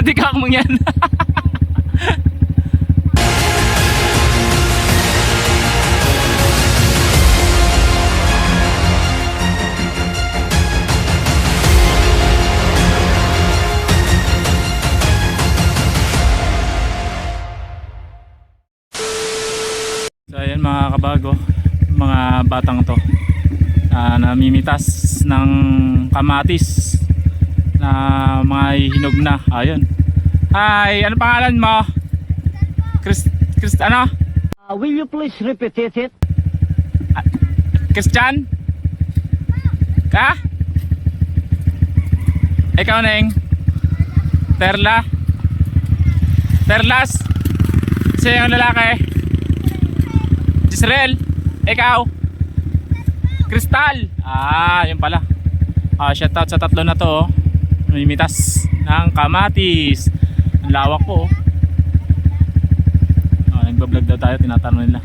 Di ka akmang yan. Mga kabago, mga batang to ah, namimitas ng kamatis na mga hinog na. Ayun. Hi, ano pangalan mo? Chris, Chris ano? Uh, will you please repeat it? Christian? Ka? Ikaw neng? Terla? Terlas? Siya yung lalaki? Jisrael? Ikaw? Kristal? Ah, yun pala. Ah, shout out sa tatlo na to. oh. Namimitas ng kamatis. Ang lawak po. oh. Ah, nagbablog daw tayo, tinatanong nila.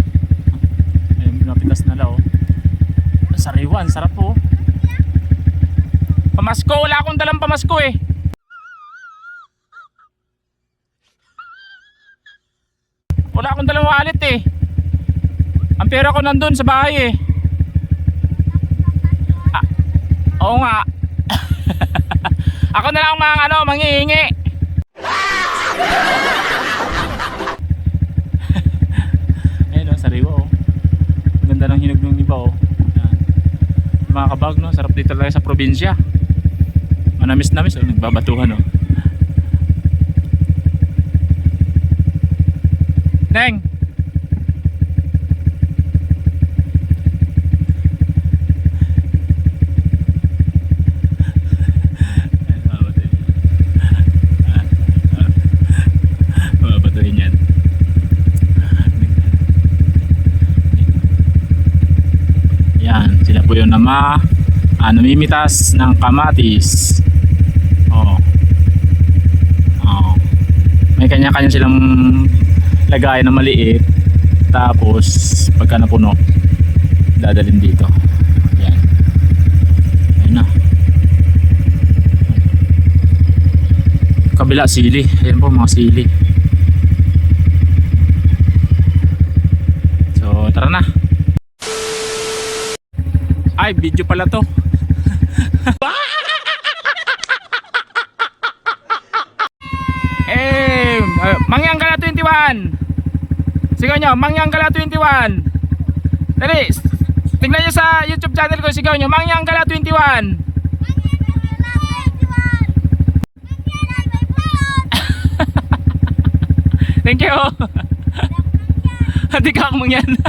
Ayun, pinapitas na lang oh. Sariwan, sarap po. oh. Pamasko, wala akong dalang pamasko eh. Wala akong dalang wallet eh. Ang pera ko nandun sa bahay eh. Ah, oo nga. Ako na lang mga ano, mangihingi. Ayun oh, sariwa oh. Ganda ng hinog ng iba oh. Yan. Mga kabag no, sarap dito talaga sa probinsya. Manamis namis oh, nagbabatuhan oh. Neng. Ayan, mababatuhin. Ah, ah. Mababatuhin yan. Po yung nama ah, namimitas ng kamatis. Oo. Oo. May kanya-kanya silang lagay na maliit. Tapos pagka napuno, dadalhin dito. Yan. Ayun na. Kabila sili. Ayan po mga sili. So tara na. Ay, video pala to. eh, uh, Gala 21. Sigaw nyo, Mangyang Gala 21. Dali, tingnan nyo sa YouTube channel ko, sigaw nyo, Mangyang Gala 21. Thank you. Hindi ka akong yan.